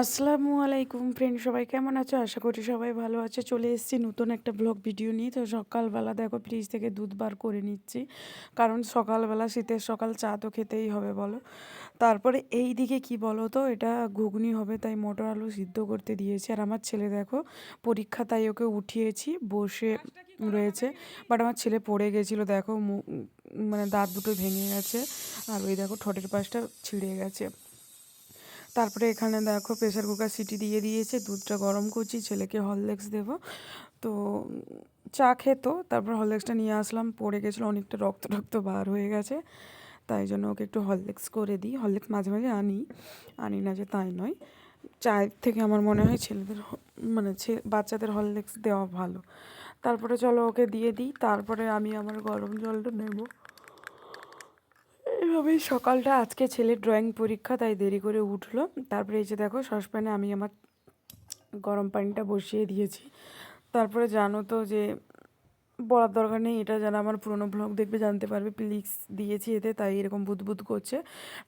আসসালামু আলাইকুম ফ্রেন্ড সবাই কেমন আছো? আশা করি সবাই ভালো আছে। চলে এসেছি নতুন একটা ব্লগ ভিডিও নিয়ে। তো সকালবেলা দেখো ফ্রিজ থেকে দুধ বার করে নিচ্ছি। কারণ সকালবেলা শীতের সকাল চা তো খেতেই হবে, বলো। তারপরে এই দিকে কি বলো তো, এটা ঘুগনি হবে, তাই মটর আলু সিদ্ধ করতে দিয়েছি। আর আমার ছেলে দেখো, পরীক্ষা তাই ওকে উঠিয়েছি, বসে রয়েছে। বাট আমার ছেলে পড়ে গেছিল, দেখো মানে দাঁত দুটো ভেঙে গেছে। আর ওই দেখো, ঠোঁটের পাশটা ছিঁড়ে গেছে। তারপরে এখানে দেখো প্রেশার কুকার সিটি দিয়ে দিয়েছে, দুধটা গরম করছি, ছেলেকে হরলিক্স দেবো। তো চা খেতো, তারপর হরলিক্সটা নিয়ে আসলাম, পড়ে গেছিল, অনেকটা রক্ত রক্ত বার হয়ে গেছে। তাই জন্য ওকে একটু হরলিক্স করে দিই। হরলিক্স মাঝে মাঝে আনি আনি না যে তাই নয়। চায়ের থেকে আমার মনে হয় ছেলেদের মানে বাচ্চাদের হরলিক্স দেওয়া ভালো। তারপরে চলো ওকে দিয়ে দিই, তারপরে আমি আমার গরম জলটা নেব। এইভাবেই সকালটা আজকে ছেলের ড্রয়িং পরীক্ষা, তাই দেরি করে উঠল। তারপরে এই যে দেখো, সসপ্যানে আমি আমার গরম পানিটা বসিয়ে দিয়েছি। তারপরে জানো তো যে বলার দরকার নেই, এটা যারা আমার পুরোনো ব্লগ দেখবে জানতে পারবে। প্লিক্স দিয়েছি এতে, তাই এরকম বুদবুদ করছে।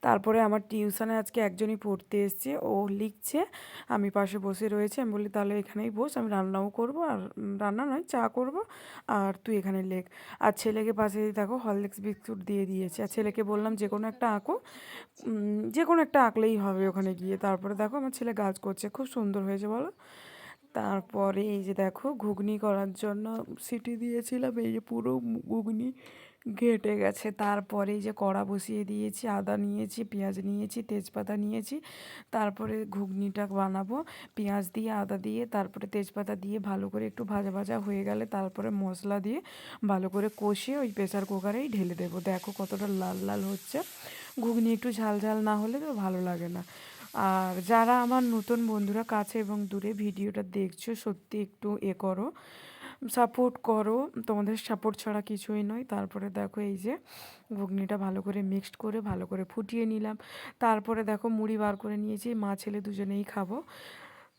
তারপরে আমার টিউশনে আজকে একজনই পড়তে এসছে, ও লিখছে, আমি পাশে বসে রয়েছে, আমি বলি, তাহলে এখানেই বস, আমি রান্নাও করব, আর রান্না নয়, চা করব, আর তুই এখানে লেখ। আর ছেলেকে পাশে দেখো হরলিক্স বিস্কুট দিয়ে দিয়েছে। আর ছেলেকে বললাম, যে কোনো একটা আঁকো। যে কোনো একটা আঁকলেই হবে ওখানে গিয়ে। তারপরে দেখো, আমার ছেলে গাছ করছে, খুব সুন্দর হয়েছে, বলো। তারপরে এই যে দেখো, ঘুগনি করার জন্য সিটি দিয়েছিলাম, এই যে পুরো ঘুগনি ঘেটে গেছে। তারপরে এই যে কড়া বসিয়ে দিয়েছি, আদা নিয়েছি, পেঁয়াজ নিয়েছি, তেজপাতা নিয়েছি, তারপরে ঘুগনিটা বানাবো। পেঁয়াজ দিয়ে, আদা দিয়ে, তারপরে তেজপাতা দিয়ে ভালো করে একটু ভাজা ভাজা হয়ে গেলে তারপরে মশলা দিয়ে ভালো করে কষিয়ে ওই প্রেসার কুকারেই ঢেলে দেবো। দেখো কতটা লাল লাল হচ্ছে। ঘুগনি একটু ঝাল ঝাল না হলে তো ভালো লাগে না। আর যারা আমার নতুন বন্ধুরা কাছে এবং দূরে ভিডিওটা দেখছ, সত্যি একটু এ করো, সাপোর্ট করো। তোমাদের সাপোর্ট ছাড়া কিছুই নয়। তারপরে দেখো এই যে ঘুগনিটা ভালো করে মিক্সড করে, ভালো করে ফুটিয়ে নিলাম। তারপরে দেখো মুড়ি বার করে নিয়েছি, মা ছেলে দুজনেই খাব।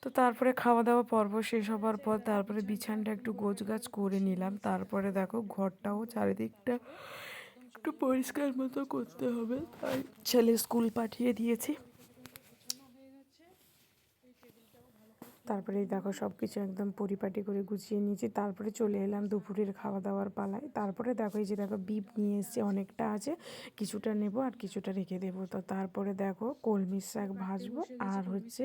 তো তারপরে খাওয়া দাওয়া পর্ব শেষ হবার পর তারপরে বিছানটা একটু গোছগাছ করে নিলাম। তারপরে দেখো ঘরটাও চারিদিকটা একটু পরিষ্কার মতো করতে হবে। তাই ছেলে স্কুল পাঠিয়ে দিয়েছি। তারপরে দেখো সব কিছু একদম পরিপাটি করে গুছিয়ে নিয়েছি। তারপরে চলে এলাম দুপুরের খাওয়া দাওয়ার পালায়। তারপরে দেখো এই যে দেখো বিপ নিয়ে এসছে, অনেকটা আছে। কিছুটা নেব আর কিছুটা রেখে দেবো। তো তারপরে দেখো কলমির শাক ভাজবো আর হচ্ছে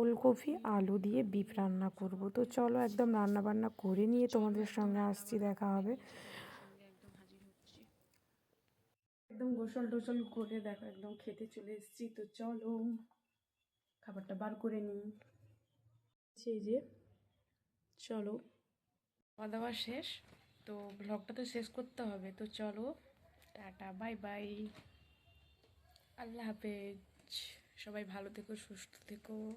ওলকপি, আলু দিয়ে বিপ রান্না করব। তো চলো একদম রান্না বান্না করে নিয়ে তোমাদের সঙ্গে আসছি, দেখা হবে। একদম গোসল টোসল করে দেখো একদম খেতে চলে এসেছি। তো চলো খাবারটা বার করে নিই। সেই যে চলো। খাওয়া দাওয়া শেষ, তো ব্লগটা তো শেষ করতে হবে, তো চলো। Tata, bye bye. আল্লাহ হাফেজ। সবাই ভালো থেকো, সুস্থ থেকো।